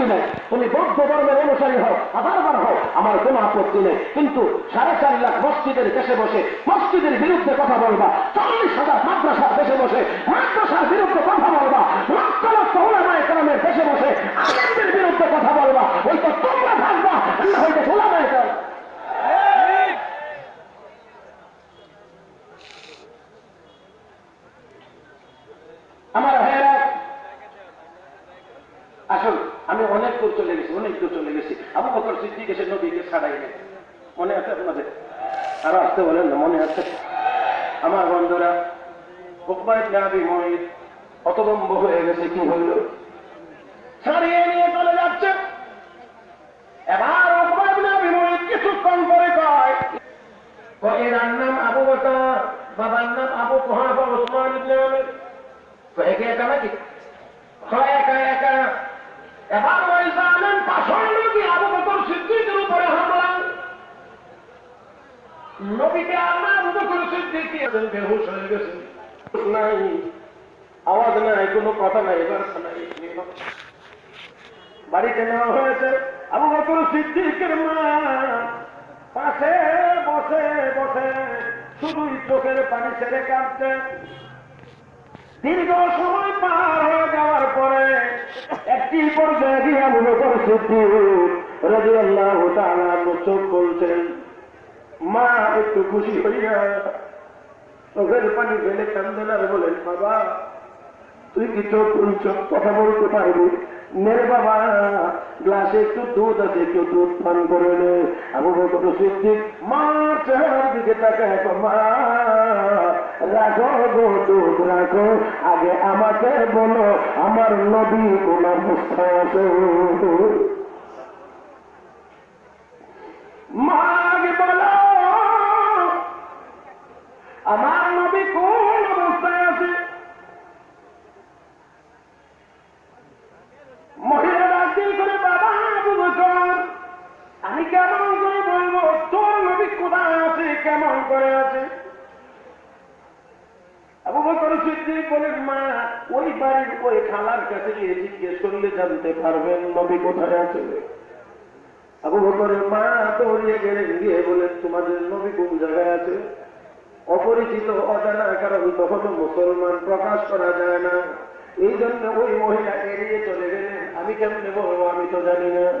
আপত্তি নেই তুমি বৌদ্ধ ধর্মের অনুসারী হও আধারবার হও আমার কোনো আপত্তি নেই। কিন্তু সাড়ে চার লাখ মসজিদের দেশে বসে, মসজিদের বিরুদ্ধে কথা বলবা, চল্লিশ হাজার মাদ্রাসার দেশে বসে, মাদ্রাসার বিরুদ্ধে কথা বলবা, লক্ষ লক্ষ ওলামায় কালামের দেশে বসে আনন্দের বিরুদ্ধে কথা বলবা, ওই তো তোমরা থাকবা না হয়তো ওলামায় কালাম আমার ভাইয়েরা আসুন, আমি অনেক দূর চলে গেছি, অনেক দূর চলে গেছি। আবু বকর সিদ্দিক এসে নবীকে ছাড়াই নেই মনে আছে আপনাদের? আরও আসতে বলেন না, মনে আছে? আমার বন্ধুরা উকবাই নাবি মহিত অতদম্ব হয়ে গেছে, কি হইল? ছাড়িয়ে নিয়ে চলে যাচ্ছে। এবার উকবাই নাবি মহিত কিছুক্ষণ পরে কয় এর নাম আবু বকর, বাবার নাম আবু কুহাফা ওসমান ইবনে আমির। একে একা নাকি? একা এবার ওই নবী আবু বকর সিদ্দিকের উপরে হামলা। নবীকে আমরা আবু বকর সিদ্দিক বেহুশ হয়ে নাই, আওয়াজ নাই, কোনো কথা নাই, এবার নাই বাড়িতে নেওয়া হয়েছে আবু বকর সিদ্দিকের মা। পাশে বসে বসে শুধুই চোখের পানি ছেড়ে কাঁদছে দীর্ঘ সময় পার হয়ে যাওয়ার পরে একটি পর্যায়ে গিয়ে আবু বকর সিদ্দিক চোখ বলছেন মা একটু খুশি হইয়া চোখের পানি ফেলে কান্দেন আর বলেন, বাবা, তুই কি চোখ খুলছ? কথা বলতে পারবি? নে বাবা গ্লাসে একটু দুধ আছে একটু দুধ পান করে নে। আবু বকর সিদ্দিক মার চেহারার দিকে তাকায় কয়, মা। রাখো গো দুধ রাখো। আগে আমাকে বলো আমার নবী কোন অবস্থায় আছে। মা বলো আমার নবী কোন অবস্থায় আছে মহিলা রাজি করে বাবা আবু বকর আমি কেমন করে বলব? তোর নবী কোথায় আছে? কেমন করে আছে? অপরিচিত, অজানা, কারণ তখনও মুসলমান প্রকাশ করা যায় না। এই জন্য ওই মহিলা এড়িয়ে চলে গেলেন, আমি কেমনে বলব? আমি তো জানি না।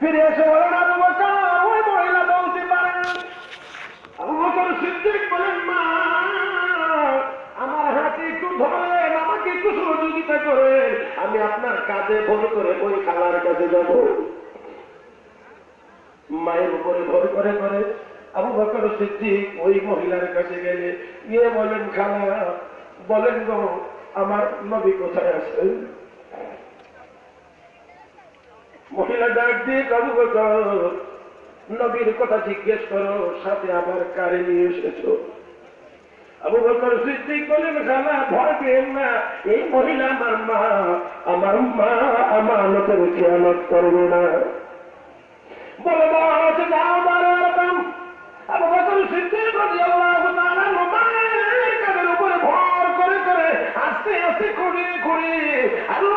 ফিরে এসে বলেন আবু বকর ওই মহিলা বলতে পারেন আবু বকর সিদ্দিক বলেন, মা, আমার হাতে একটু ধরেন, আমাকে একটু সহযোগিতা করেন। আমি আপনার কাজে ভর করে ওই খালার কাছে যাব। মায়ের উপরে ভর করে করে আবু বকর সিদ্দিক ওই মহিলার কাছে গেলে গিয়ে বলেন খালা, বলেন গো, আমার নবী কোথায় আছে মহিলা ডাক দিয়ে বকর নবীর কথা জিজ্ঞেস করো, সাথে আবার কারে নিয়ে এসেছ? আবু বকর সিদ্দিক বলেন, খালা, ভয় পেন না, এই মহিলা আমার মা আমার মা আমার লোকের খেয়ালত করবে না। বলে এরকম আবু বকর কাঁধের উপরে ভর করে করে আস্তে আস্তে খুঁড়িয়ে খুঁড়িয়ে আল্লাহর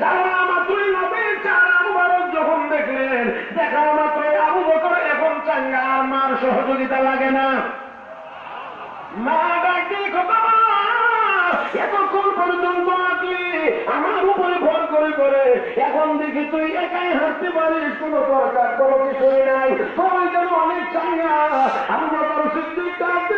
যারা মাত্রই নবীর চারা মুবারক যখন দেখলেন, দেখা মাত্রই আবু বকর এখন চাঙ্গা, আর মার সহযোগিতা লাগে না। মা ডাকি এতক্ষণ পর্যন্ত আসলি আমার উপরে ভর করে করে এখন দেখি তুই একাই হাঁটতে পারিস, কোন দরকার, কোনো কিছুই নাই। সবাই যেন অনেক চাঙ্গা আমি বকর সিদ্দিক ডাকতে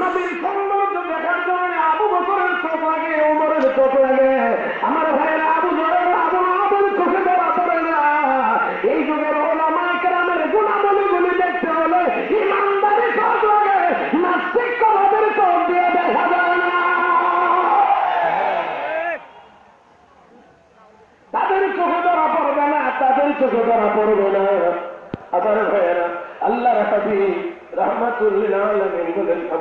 নবীর সৌন্দর্য দেখার জন্য আবু বছরের চোখ লাগে ওমরের চোখ লাগে আমার ভাইয়ের আবু জরের আবু আবুর চোখে ধরা পড়ে না। এই যুগের ওলামায় গ্রামের গুণাবলীগুলি দেখতে হলে ইমানদারি চোখ লাগে, নাস্তিক কলাদের চোখ দিয়ে দেখা যায় না। তাদের চোখে ধরা পড়বে না, তাদের চোখে ধরা পড়বে না। আমার ভাইয়েরা আল্লাহ রাখাবি রহমাতুল্লাহ বলেন